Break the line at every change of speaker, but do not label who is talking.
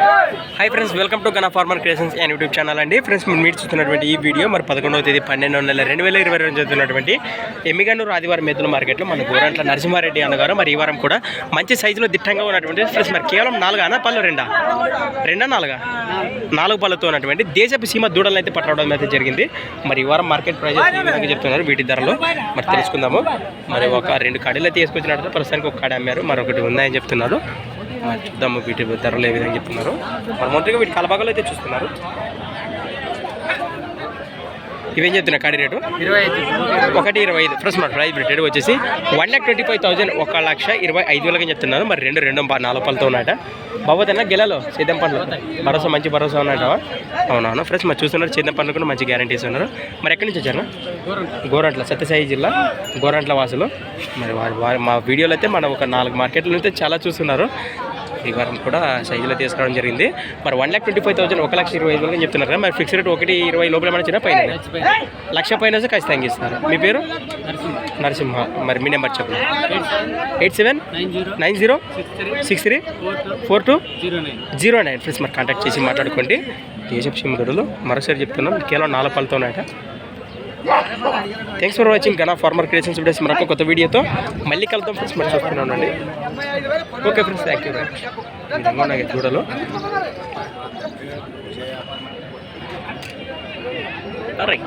Hi friends welcome to Gana farmer creations and YouTube channel అండి. Friends మీరు మీరు చూస్తున్నటువంటి ఈ వీడియో మరి పదకొండవ తేదీ పన్నెండు నెల రెండు వేల ఇరవై రెండు జరుగుతున్నటువంటి ఎమ్మిగన్నూరు ఆదివారం మెద్దుల మార్కెట్లో మన గోరంట్ల నరసింహారెడ్డి అన్నగారు మరి ఈ వారం కూడా మంచి సైజులో దిట్టంగా ఉన్నటువంటి ఫ్రెండ్స్ మరి కేవలం నాలుగు అన్న పళ్ళు రెండా? రెండా నాలుగా? నాలుగు పళ్ళతో ఉన్నటువంటి దేశపు సీమ దూడలను అయితే పట్టడం అయితే జరిగింది. మరి ఈ వారం మార్కెట్ ప్రైజెస్ విధంగా చెప్తున్నారు వీటి ధరలు? మరి తెలుసుకుందాము. మరి ఒక రెండు కాడీలు అయితే తీసుకొచ్చినట్టు ప్రస్తుతానికి ఒక కాడ అమ్మారు. మరొకటి ఉందని చెప్తున్నారు. చూద్దాము వీటి ధరలు ఏ విధంగా చెప్తున్నారు. మరి మొదటిగా వీటి కలబాగలు అయితే చూస్తున్నారు. ఇవేం చెప్తున్నాయి కాడి రేటు?
ఇరవై
ఒకటి ఇరవై ఐదు. ఫ్రెష్ మన ప్రైస్ రేటు వచ్చేసి one lakh twenty five thousand ఒక లక్ష ఇరవై ఐదు వేలకి చెప్తున్నారు. మరి రెండు రెండు నాలుగు పళ్ళతో ఉన్నాయట. బాబోతేనా గెలలో సేద్యం పండ్లు భరోసా మంచి భరోసా ఉన్నాయట అవునవును ఫ్రెష్ మరి చూస్తున్నారు సేద్యం పండ్లు కూడా మంచి గ్యారంటీస్ ఉన్నారు మరి ఎక్కడి నుంచి వచ్చారు? గోరంట్ల సత్యసాయి జిల్లా గోరంట్ల వాసులు. మరి వారి వారి మా వీడియోలో అయితే మనం ఒక నాలుగు మార్కెట్ల అయితే చాలా చూస్తున్నారు. ఈ వారం కూడా సైజులో తీసుకురావడం జరిగింది. మరి one lakh twenty five thousand ఒక లక్ష ఇరవై ఐదు వేలు చెప్తున్నారు మరి ఫిక్స్ రేట్ ఒకటి ఇరవై లోపల ఏమైనా చిన్న పైన లక్ష పైన ఖచ్చితంగా ఇస్తారు. మీ పేరు? నరసింహ. మరి మీ నెంబర్ చెప్పండి. Eight seven
nine zero six three four two zero nine.
Friends మరి కాంటాక్ట్ చేసి మాట్లాడుకోండి. దేశపు సిమ్ముడులు మరోసారి చెప్తున్నాం. కేవలం నాలుగు పళ్ళతో thanks for watching Gana farmer creations videos మరొక కొత్త వీడియోతో మళ్ళీ కలుద్దాం ఫ్రెండ్స్ మరి చూస్తున్నాను అండి. ఓకే ఫ్రెండ్స్ థ్యాంక్ యూ ఈ చూడలు రైట్